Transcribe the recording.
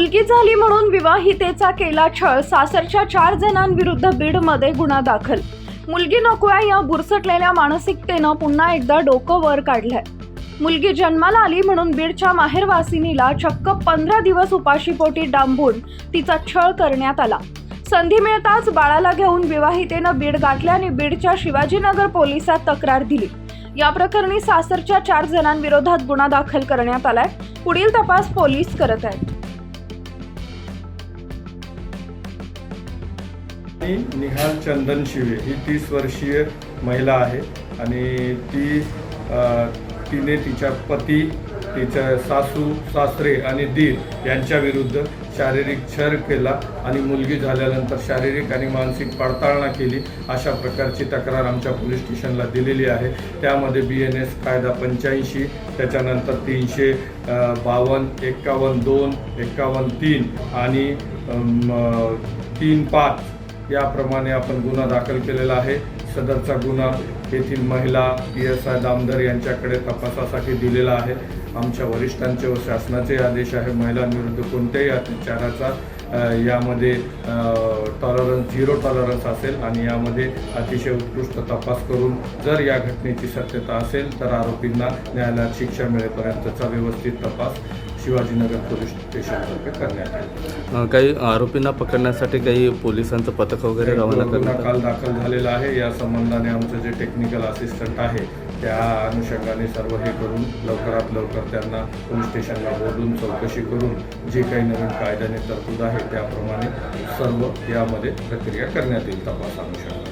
मुलगी झाली म्हणून विवाहितेचा केला छळ. सासरच्या चार जणांविरुद्ध बीडमध्ये गुन्हा दाखल. मुलगी नकोया या बुरसटलेल्या मानसिकतेनं पुन्हा एकदा डोकं वर काढलंय. मुलगी जन्माला आली म्हणून बीडच्या माहेरवासिनीला चक्क पंधरा दिवस उपाशीपोटी डांबून तिचा छळ करण्यात आला. संधी मिळताच बाळाला घेऊन विवाहितेनं बीड गाठल्याने बीडच्या शिवाजीनगर पोलिसात तक्रार दिली. या प्रकरणी सासरच्या चार जणांविरोधात गुन्हा दाखल करण्यात आलाय. पुढील तपास पोलीस करत आहेत. मी निहाल चंदन शिवे. ही तीस वर्षीय महिला आहे आणि ती तिने तिच्या पती तिच्या सासू सासरे आणि दीर यांच्या विरुद्ध शारीरिक छळ केला आणि मुलगी झाल्यानंतर शारीरिक आणि मानसिक पडताळणा केली अशा प्रकारची तक्रार आमच्या पोलीस स्टेशनला दिलेली आहे. त्यामध्ये बी एन एस कायदा पंच्याऐंशी त्याच्यानंतर तीनशे बावन्न एक्कावन्न दोन एक्कावन्न तीन आणि तीन पाच याप्रमाणे आपण गुन्हा दाखल केलेला आहे. सदरचा गुन्हा येथील महिला पी एस आय दामदर यांच्याकडे तपासासाठी दिलेला आहे. आमच्या वरिष्ठांचे व शासनाचे आदेश आहे. महिलांविरुद्ध कोणत्याही अत्याचाराचा यामध्ये टॉलरन्स झिरो टॉलरन्स असेल आणि यामध्ये अतिशय उत्कृष्ट तपास करून जर या घटनेची सत्यता असेल तर आरोपींना न्यायालयात शिक्षा मिळेपर्यंतचा व्यवस्थित तपास शिवाजीनगर पोलीस स्टेशनतर्फे करण्यात अ, काही आरोपींना पकडण्यासाठी काही पोलिसांचं पथक वगैरे रवाना गुन्हा करण्यात काल दाखल झालेला आहे. या संबंधाने आमचं जे टेक्निकल असिस्टंट आहे त्या अनुषंगाने सर्व हे करून लवकरात लवकर त्यांना पोलीस स्टेशनला बोलून चौकशी करून जे काही नवीन कायद्याने तरतूद आहे त्याप्रमाणे सर्व यामध्ये प्रक्रिया करण्यात येईल तपास अनुषंगाने.